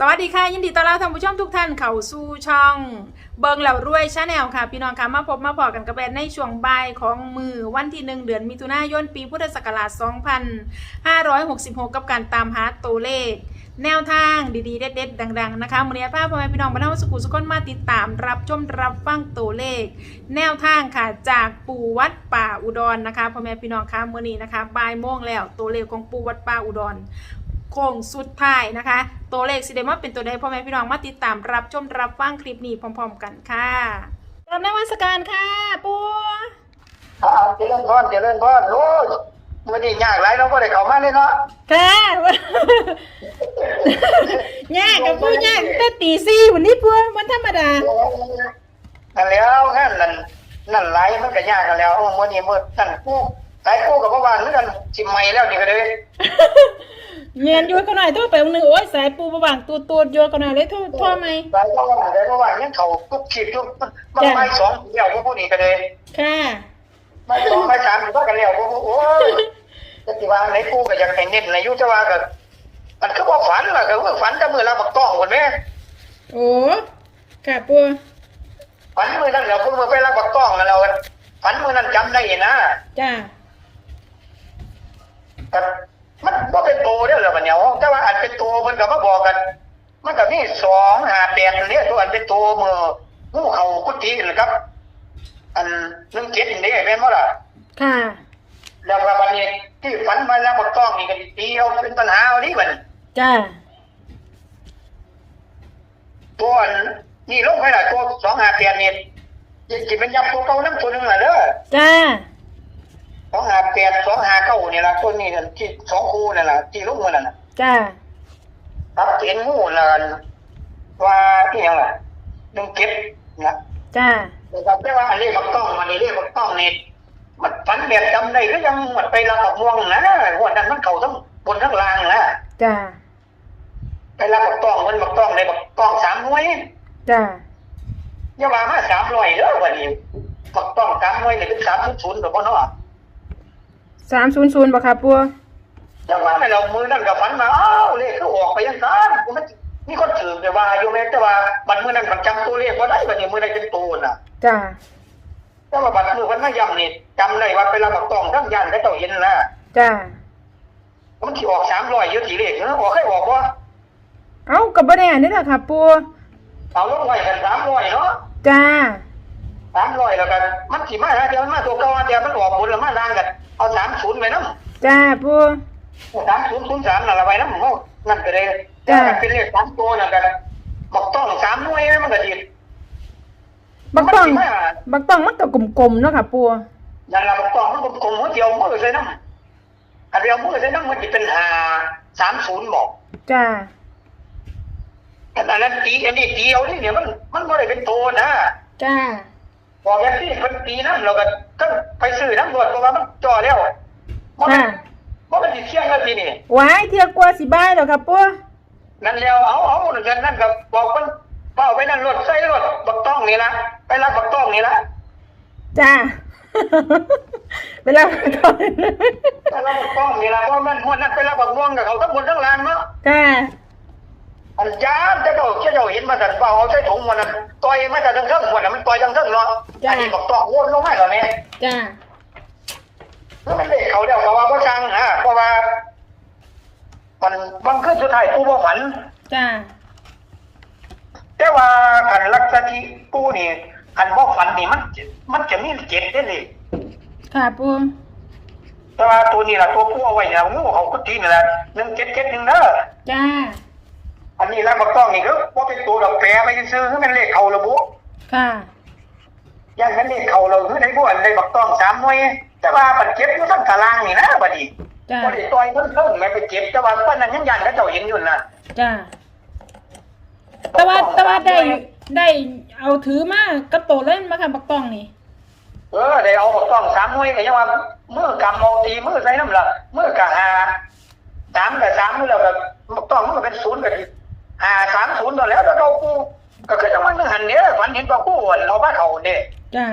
สวัสดีค่ะ ยินดีต้อนรับท่านผู้ชมทุกท่านเข้าสู่ช่อง เบิงเหล่ารวยชาแนลค่ะ พี่น้องค่ะมาพบมาพอกันกับแบนในช่วงบ่ายของมือวันที่หนึ่งเดือนมิถุนายนปีพุทธศักราช 2566 กับการตามหาตัวเลข แนวทางดีๆ เด็ดๆ ดัง ๆ นะคะมือนี้พาพพ่อแม่พี่น้องมาเท่าสุขุสุขคนมาติดตามรับชมรับฟังตัวเลข แนวทางค่ะจากปู่วัดป่าอุดรนะคะพ่อแม่พี่น้องค่ะมือนี้นะคะบ่ายโมงแล้วตัวเลขของปู่วัดป่าอุดร โค้งสุดท้ายนะคะ ตัวเลขสิเดมาเป็นตัวใดพ่อแม่พี่น้องมาติดตามรับชมรับฟังคลิปนี้พร้อม ๆ กันค่ะกราบนมัสการค่ะปูอ่าเจริญพรเจริญพรโอ้ยวันนี้ยากหลายเราก็ได้เข้ามาเลยเนาะค่ะยากกับปูยากแต่ตีสี่วันนี้ปูมันธรรมดานั่นแล้วงั้นนั่นนั่นหลายมันก็ยากกันแล้ววันนี้มื้อนั่นกูหลายกูกับพ่อบ้านเหมือนกันสิใหม่แล้วนี่ก็เลย เงียนอยัวกันหน่อยโทษไปวันหนึงโอ้ยสายปูประว่างตัวตัวอยัวกันหน่อยเลยโทษโทษไหม หลายพ่อบ้านหลายพ่อบ้านยังเขากุ๊กขีดอยู่มันไม่สองเดียวพวกพวกนี้ก็เลยค่ะ ไม่สองไม่สามก็กันแล้วพวกโอ้ยจะสิว่าไหนกูก็อยากให้เน้นในยุทธว่าก็มันคือว่าฝันล่ะก็คือฝันแต่มื้อละบักต้องคนแม่โอ้ค่ะปูฝันมื้อนั้นแล้วพวกมึงไปรับบักต้องกันแล้วกันฝันมื้อนั้นจำได้นะจ้าครับ มันว่าเป็นโตเด้อเหรอบัดเนี่ยแต่ว่าอันเป็นโตมันก็มาบอกกัน มันก็มีสองหาแปดเนี่ยตัวอันเป็นโตมืองูเขากุฏินะครับ อันหนึ่งเจ็ดนี่แม่นบ่ล่ะค่ะ แล้วก็บัดนี้ที่ฝันมาแล้วบ่ต้องนี่ก็ตีเอาเป็นปัญหาเอาดิบัดจ้า ตัวอันนี่ลงไปล่ะตัวสองหาแปดนี่ยังสิเป็นยับตัวเก่าน้ำตัวหนึงล่ะเด้อจ้า สองหาแปดสองหาเก้านี่ล่ะตัวนี้นั่นที่สองคู่นั่นล่ะที่ลงมานั่นน่ะจ้าครับเห็นงูแล้วกันว่าที่ยังล่ะหนึ่งเจ็ดนะจ้านะครับแต่ว่าอันนี้มันต้องมันนี่เรียกมันต้องนี่มันฝันแบบจำได้ก็ยังหมดไปละกับม่วงนะวันนั้นมันเข่าทั้งบนทั้งล่างนะจ้าไปละกับต้องมันบักต้องในบักต้องสามหน่วยจ้าอย่าว่ามาสามร้อยเด้อวันนี้บักต้องสามหน่วยนี่เป็นสามศูนย์ศูนย์กับพ่อเนาะ สามศูนย์ศูนย์บ่ค่ะปูอย่าว่าในเรามือนั่นกับฝันมาอ้าวเลขก็ออกไปยังกันมันมีคนถือแต่ว่าอยู่แม้แต่ว่าบัดมือนั้นมันจำตัวเลขว่าได้บัดนี้มือนั้นเป็นตัวน่ะจ้าแต่ว่าบัดมือมันไม่ย้ำนี่จำได้ว่าไปละบักต้องทั้งยันก็เจ้าเห็นนะจ้ามันที่ออกสามร้อยยุติเลขเนอะออกให้ออกว่าเอ้ากับบ่แน่นี่แหละค่ะปูเอาลงไว้กันสามร้อยเนาะจ้า สามร้อยแล้วกัน มันขี่มาฮะเดี๋ยวมันมาตัวเก่าเดี๋ยวมันออกบนแล้วมาล่างกันเอาสามศูนย์ไปน้จ้าปูำสามศูนย์ศูนย์สามนั่นละไว้น้ำโอ้นั่นก็เลยจ้ะแต่เป็นเลขสามตัวนั่นกันบอกต้องสามหน่วยมันก็ดีบักต้องมันสิมาบักต้องมันก็กลมๆเนาะค่ะปูนั่นละบอกต้องมันกลมๆหัวเดียวมือใส่น้ำอันเดียวมือใส่น้ำมันจะเป็นหาสามศูนย์บอกจ้าอันนั้นตีอันนี้ตีเอาที่เนี่ยมันมันไม่ได้เป็นตัวนะจ้า บอกแบบนี้มันตีน้ำเราก็ต้องไปซื้อน้ำรวจเพราะว่ามันจ่อแล้วมันค่ะมันเป็นสีเที่ยงแล้วทีนี่ไว้เที่ยกว่าสิบายแล้วค่ะปูนั่นแล้วเอาเอานั่นนั่นก็บอกมันเป้าไปนั่นรถใส่รถบักต้องนี่ละไปรับบักต้องนี่ละจ้า เวลาบักต้องไปรับบักต้องนี่ละเพราะมันหัวนั่นไปรับบักม่วงกับเขาทั้งบนทั้งล่างเนาะ จ้า อันยามจะเจ้าจะเจ้าเห็นมาสั่นเปล่าเอาใส่ถุงมันนั้นต่อยมาจากทั้งเทิงหัวน่ะมันต่อยทั้งเทิงเนาะอันนี้บักต้องวนลงมาแล้วเนี่ยจ้าแล้วมันเด็กเขาเดียวเขาว่าพ่อช่างฮะเพราะว่า มันบางขึ้นสุดท้ายกูบ่ฝัน จ้าแต่ว่าขันลักษณะกูนี่ขันบ่ฝันนี่มันจะมันจะมีเจ็ดได้เลยค่ะปูแต่ว่าตัวนี้ล่ะตัวกูเอาไว้เนี่ยงูเขาก็ทีนี่แหละหนึ่งเจ็ดเจ็ดหนึ่งเด้อจ้า อันนี้แล้วบักต้องนี่ก็ว่าเป็นตัวดอกแปรไปซื้อให้มันเลขเขาระบุค่ะย่างนั้นเลขเขาเราคือในบ้านในบักต้องสามหน่วยแต่ว่ามันเจ็บอยู่ทั้งตารางนี่นะบัดนี้จ้าบ่ได้ต่อยเพิ่นเพิ่นไม่ไปเจ็บแต่ว่าเพิ่นนั้นยังยันเขาเจ้าเห็นอยู่น่ะจ้าแต่ว่าแต่ว่าได้ได้เอาถือมากับโตเล่นมาค่ะบักต้องนี่เออได้เอาบักต้องสามหน่วยก็ยังว่ามือกำเอาตีมือใส่น้ำละมือกะหาสามกับสามมือแล้วก็บักต้องมันก็เป็นศูนย์ก็ หาสามศูนย์ตัวแล้วแล้วเรากูก็คือจังหวะนึงหันเนี่ยฝันเห็นว่ากูเอาบ้านเขาเนี่ยจ้า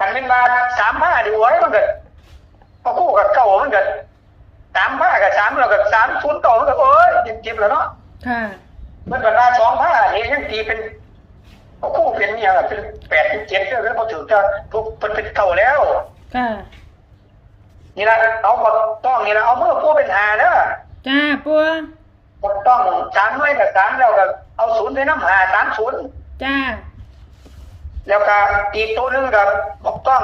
หันเป็นมาสามห้าดีไว้มันก็พอกูกับเก่ามันก็สามห้ากับสามแล้วก็สามศูนย์เก่ามันก็โอ้ยจิบๆแล้วเนาะค่ะมันก็ได้สองผ้าเห็นยังตีเป็นเอาคู่เป็นเนี่ยเป็นแปดเป็นเจ็ดแล้วพอถือจะทุกเป็นเป็นเก่าแล้วค่ะนี่ละเอาบักต้องนี่ละเอามือคู่เป็นหาเด้อจ้าปู บักต้องสามด้วยกับสามแล้วก็เอาศูนย์ไปน้ำหาสามศูนย์จ้า แล้วก็อีกตัวหนึงกับบักต้อง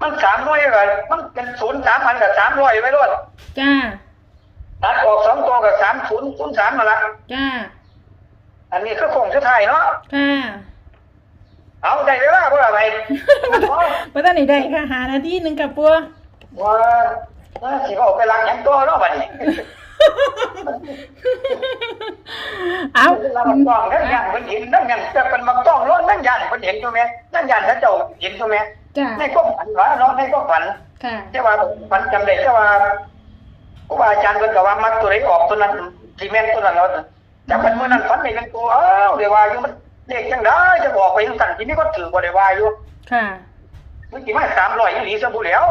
มันสามด้วยกับมันเป็นศูนย์สามพันกับสามร้อยไว้ด้วยจ้า ตัดออกสองตัวกับสามศูนย์ศูนย์สามมาละจ้า อันนี้คือโคงสุดท้ายเนาะค่ะเอาได้เวลาเพื่ออะไรบ่ทันได้ได้ค่ะ หานาทีหนึงกับปูว่าว่าสิเอาไปล้างหยังตัวเนาะบัดนี้ เอาเราบักต้องนั่นยันเพิ่นเห็นนั่นยันจะเป็นบักต้องร้อนนั่นยันเพิ่นเห็นอยู่แม่นั่นยันถ้าเจ้าเห็นอยู่แม่จ้าในความฝันว่าเนาะในความฝันค่ะแต่ว่าฝันจำได้แต่ว่าครูบาอาจารย์เพิ่นก็ว่ามักตัวใดออกตัวนั้นสิแม่นตัวนั้นเนาะแต่เพิ่นมื้อนั้นฝันได้เป็นตัวอ้าวเดี๋ยวว่าอยู่มันเลขจังได๋จะบอกไปจังซั่นสิมีคนถือบ่ได้ว่าอยู่ค่ะมันสิมา300อีหลีซะบ่แล้ว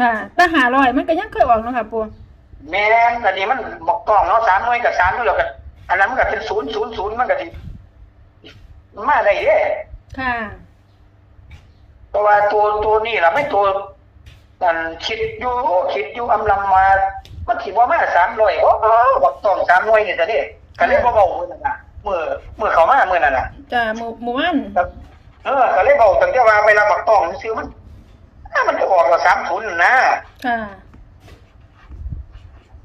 ค่ะแต่หาร้อยมันก็ยังเคยออกเนาะค่ะปู แม่นอันนี้มันบอกกล้องเนาะ3หน่วยกับ3นู่นแล้วก็อันนั้นมันก็เป็น000มันก็สิมาได้เด้ค่ะ เพราะว่าตัวตัวนี้ล่ะไม่ตัวอันคิดอยู่คิดอยู่อำลำมามันสิบ่มา300โอ้บอกต้อง3หน่วยนี่ซะเด้ก็เลยบ่เว้ามื้อนั้นน่ะมื้อมื้อเข้ามามื้อนั้นน่ะจ้าหมู่หมู่บ้านครับเออก็เลยเว้าตั้งแต่ว่าไปรับบักต้องซื่อๆมันอ่ามันจะออกแล้ว30นั่นนะค่ะ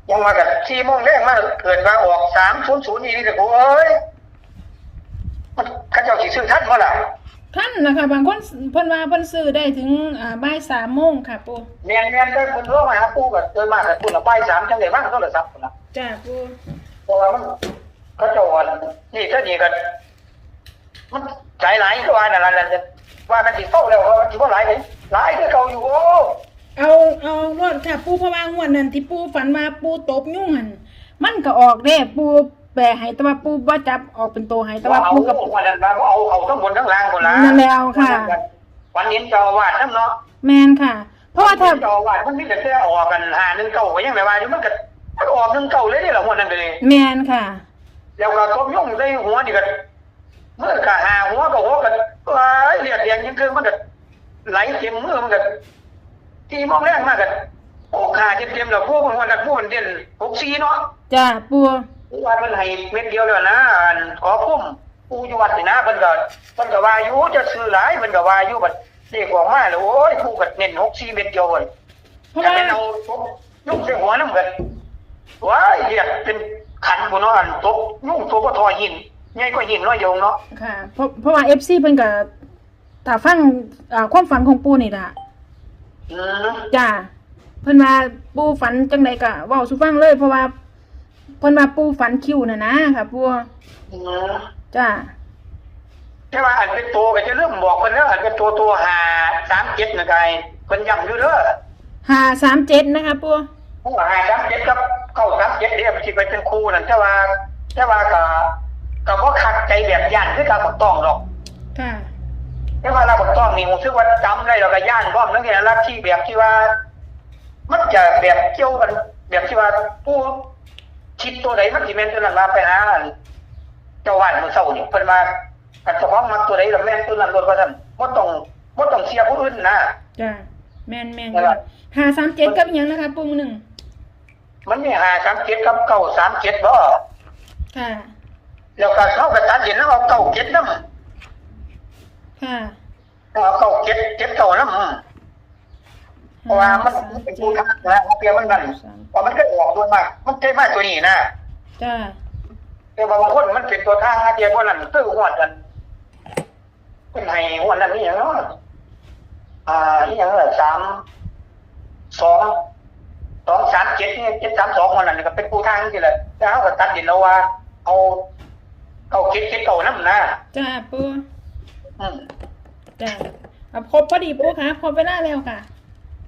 ยังมากับ4โมงแรกมาเกิดว่าออก300อีนี่ก็กูเอ้ยมันเขาเจ้าสิซื้อทันบ่ล่ะท่านนะคะบางคนเพิ่นว่าเพิ่นซื้อได้ถึงอ่าบ่ายสามโมงค่ะปูแม่นแม่นได้เพิ่นโทรมาหาปู่ก็โดยมากก็ปู่ละบ่าย3จังได๋บ้างโทรศัพท์พุ่นน่ะจ้าปูเพราะว่ามันเขาเจ้าว่านี่ถ้านี่ก็มันใจหลายก็ว่านั่นล่ะนั่นว่ามันสิเฝ้าแล้วว่ามันสิบ่หลายเลยหลายคือเก่าอยู่โอ้ เอาเอารถค่ะปูเพราะว่างวดนั้นที่ปูฝันว่าปูตบยุ่งหันมันก็ออกเด้ปูแปลให้แต่ว่าปูบ่จับออกเป็นตัวให้แต่ว่าเอาปูกับวันนั้นว่าเอาเอาทั้งบนทั้งล่างพุ่นล่ะนั่นแล้วค่ะ วันนี้เจ้าอาวาดนำเนาะแมนค่ะ เพราะว่าถ้าเจ้าอาวาดมันมีแต่เสื้อออกกันหา1เก่าก็ยังแบบว่าอยู่มันก็มันก็ออก1เก่าเลยนี่ล่ะหัวนั้นก็เลยแมนค่ะแล้วก็ทบยุ่งใส่หัวนี่ก็เมื่อก็หาหัวก็หัวก็ว้ายเลือดแดงยังคือมันก็ไหลเต็มมือมันก็ ที่มองแรงมากก็โอ้ขาเต็มๆแล้วพวกมันวันนั้นพวกมันเด่น64เนาะจ้าปูวันมันให้เม็ดเดียวแล้วนะอันขอคุ้มปูอยู่วัดนี่นะเพิ่นก็เพิ่นก็ว่าอยู่จะซื้อหลายเพิ่นก็ว่าอยู่บัดเลขออกมาแล้วโอ้ยปูก็เน้น64เม็ดเดียวเพิ่นเพราะจะว่าเป็นเอาตบยุ่งใส่หัวนำกันว้ายเรียกเป็นขันบ่เนาะอันตบยุ่งตัวบ่ทอหินใหญ่กว่าหินน้อยเดียวเนาะค่ะเพราะเพราะว่า FC เพิ่นก็ถ้าฟังอ่าความฝันของปูนี่ล่ะ อืมจ้าเพิ่นว่าปูฝันจังไดก็เว้าสู่ฟังเลย เพราะว่าเพิ่นว่าปูฝันคิวน่ะนะค่ะปูอืมจ้าแต่ว่าอันเป็นตัวก็จะเริ่มบอกเพิ่นแล้วอันเป็นตัวตัวหา37นะกายเพิ่นย้ำอยู่เด้อ537นะคะปูผู้หา37กับ937เด้อมันสิไปเป็นคู่นั่นแต่ว่าแต่ว่าก็ก็บ่คักใจแบบย่านคือการบ่ต้องหรอกค่ะ แต่ว่าเราบ่ต้องนี่รู้สึกว่าจำได้แล้วก็ย่านพร้อมนั่นแหละลัทธิแบบที่ว่า มันจะแบบเกี่ยวกัน แบบที่ว่าผู้คิดตัวใดมันสิแม่นตัวนั้นมาไปหาอันเจ้าว่านมื้อเช้านี่เพิ่นว่าอันเจ้าของมักตัวใดแล้วแม่นตัวนั้นรถว่าซั่นบ่ต้องบ่ต้องเสียผู้อื่นนะจ้าแม่นแม่นนั่นล่ะ537กับอิหยังนะคะปูหนึ่งมันมี5 3 7กับ9 3 7บ่ค่ะแล้วก็เขาก็ตัดสินแล้วเอา9 7นำ ค่ะเอา9 7 7 9นำเพราะว่ามันมันเป็นผู้ทักนะเปรียบมันนั่นเพราะมันก็ออกด้วยมาก มันใช่มากตัวนี้นะจ้าแต่ว่าบางคนมันเป็นตัวทางอาเทียนพวกนั้นตื้อหวดกันเป็นไห้หวดนั้นนี่อย่างเนาะอ่านี่อย่างละสามสองสองสามเจ็ดนี่เจ็ดสามสองวันนั้นก็เป็นผู้ทางนี่แหละแต่เขาก็ตัดดินแล้วว่า เอาเอาเจ็ดเจ็ดเก่านั่นนะจ้าปู อืมจ้าเอาครบพอดีปูค่ะครบเวลาแล้วค่ะ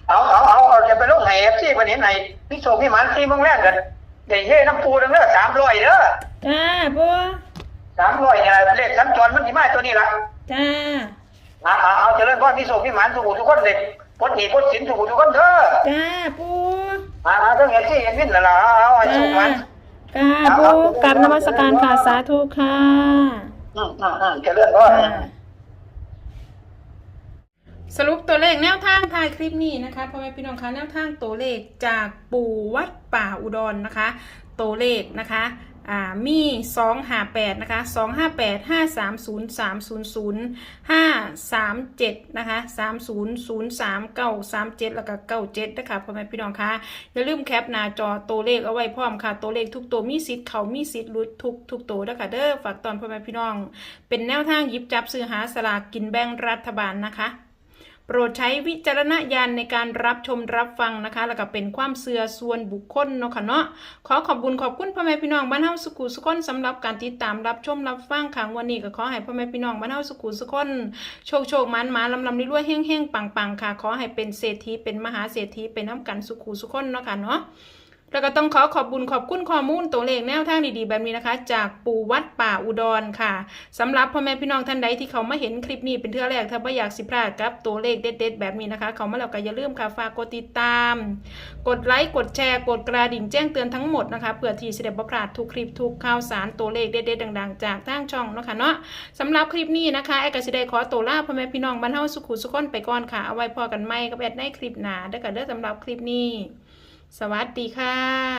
เอาเอาเอาเอาจะไปลงไห้เอฟซีวันนี้ไหนพี่โชคพี่หมันซีโมงแรกกันได้เฮ้น้ำปูดังเด้อสามร้อยเด้อจ้าปูสามร้อยเนี่ยเลขสัญจรมันที่มาตัวนี้ละจ้าเอาเอาเอาเจริญพรพี่โสพี่หมานสุขุทุกคนเด็กพดหนีพดสินสุขุทุกคนเถอะจ้าปูอ่าเอาต้องเห็นที่เห็นวินนั่นล่ะเอาเอาไอ้สุขมันกราบปูกราบนมัสการค่ะสาธุค่ะอืมอืมอืมจะเลื่อนก็ สรุปตัวเลขแนวทางท้ายคลิปนี้นะคะพ่อแม่พี่น้องคะแนวทางตัวเลขจากปู่วัดป่าอุดรนะคะ ตัวเลขนะคะอ่ามี258นะคะ258 530 300 537นะคะ3003 937แล้วก็97นะคะพ่อแม่พี่น้องคะอย่าลืมแคปหน้าจอตัวเลขเอาไว้พร้อมค่ะ ตัวเลขทุกตัวมีสิทธิ์เขามีสิทธิ์หลุดทุกทุกตัวนะคะเด้อฝากตอนพ่อแม่พี่น้อง เป็นแนวทางยิบจับซื้อหาสลากกินแบ่งรัฐบาลนะคะ ปรดใช้วิจารณญาณในการรับชมรับฟังนะคะ แล้วก็เป็นความเสื่อส่วนบุคคลเนาะค่ะเนาะขอขอบคุณขอบคุณพ่อแม่พี่น้องบ้านเฮาสุขุสุขนสำหรับการติดตามรับชมรับฟังครั้งวันนี้ก็ขอให้พ่อแม่พี่น้องบ้านเฮาสุขุสุขนโชคโชคมันมาลำลำรวยเฮงเฮงปังปังค่ะ ขอให้เป็นเศรษฐีเป็นมหาเศรษฐีเป็นน้ำกันสุขุสุขนเนาะค่ะเนาะ แล้วก็ต้องขอขอบบุญขอบคุณข้อมูลตัวเลขแนวทางดีๆ แบบนี้นะคะ จากปู่วัดป่าอุดรค่ะสำหรับพ่อแม่พี่น้องท่านใดที่เขามาเห็นคลิปนี้เป็นเทื่อแรกถ้าไม่อยากสิพลาดกับตัวเลขเด็ด ๆ แบบนี้นะคะ เขามาแล้วก็อย่าลืมค่ะฝากกดติดตาม กดไลค์กดแชร์กดกระดิ่งแจ้งเตือนทั้งหมดนะคะเพื่อที่จะได้บ่พลาดทุกคลิปทุกข่าวสารตัวเลขเด็ดๆดัง ๆ จากทางช่องเนาะค่ะเนาะสำหรับคลิปนี้นะคะแอดก็สิได้ขอตัวลาพ่อแม่พี่น้องบ้านเฮาสุขุสุขคนไปก่อนค่ะเอาไว้พอกันใหมกับแอดในคลิปหนาเด้อค่ะเด้อสำหรับคลิปนี้ สวัสดีค่ะ